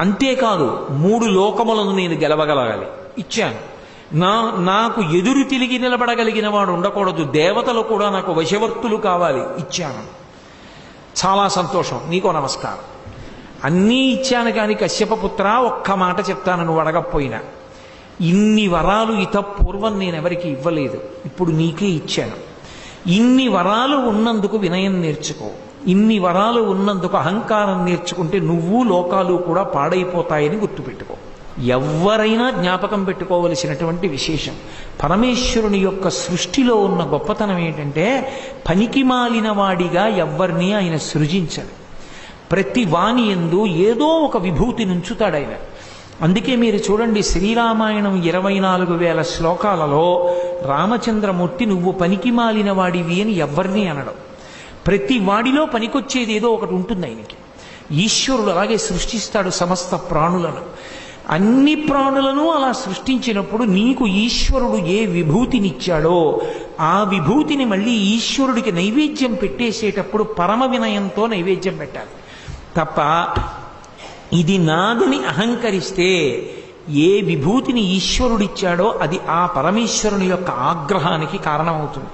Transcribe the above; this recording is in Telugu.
అంతేకాదు మూడు లోకములను నేను గెలవగలగాలి. ఇచ్చాను. నా నాకు ఎదురు తిరిగి నిలబడగలిగిన వాడు ఉండకూడదు. దేవతలు కూడా నాకు వశవర్తులు కావాలి. ఇచ్చాను. చాలా సంతోషం. నీకో నమస్కారం. అన్నీ ఇచ్చాను కానీ కశ్యపపుత్ర ఒక్క మాట చెప్తాను నువ్వు అడగకపోయినా. ఇన్ని వరాలు ఇత పూర్వం నేను ఎవరికి ఇవ్వలేదు. ఇప్పుడు నీకే ఇచ్చాను. ఇన్ని వరాలు ఉన్నందుకు వినయం నేర్చుకో. ఇన్ని వరాలు ఉన్నందుకు అహంకారం నేర్చుకుంటే నువ్వు లోకాలు కూడా పాడైపోతాయని గుర్తుపెట్టుకో. ఎవరైనా జ్ఞాపకం పెట్టుకోవలసినటువంటి విశేషం. పరమేశ్వరుని యొక్క సృష్టిలో ఉన్న గొప్పతనం ఏంటంటే పనికి మాలిన వాడిగా ఎవరిని ఆయన సృజించడు. ప్రతి వాణి ఎందు ఏదో ఒక విభూతి నుంచుతాడు ఆయన అందుకే మీరు చూడండి శ్రీరామాయణం ఇరవై నాలుగు వేల శ్లోకాలలో రామచంద్రమూర్తి నువ్వు పనికి మాలిన వాడివి అని ఎవరిని అనడం. ప్రతి వాడిలో పనికొచ్చేది ఏదో ఒకటి ఉంటుంది ఆయనకి. ఈశ్వరుడు అలాగే సృష్టిస్తాడు సమస్త ప్రాణులను. అన్ని ప్రాణులను అలా సృష్టించినప్పుడు నీకు ఈశ్వరుడు ఏ విభూతినిచ్చాడో ఆ విభూతిని మళ్ళీ ఈశ్వరుడికి నైవేద్యం పెట్టేసేటప్పుడు పరమ వినయంతో నైవేద్యం పెట్టాలి. తప్ప ఇది నాదని అహంకరిస్తే ఏ విభూతిని ఈశ్వరుడిచ్చాడో అది ఆ పరమేశ్వరుని యొక్క ఆగ్రహానికి కారణమవుతుంది.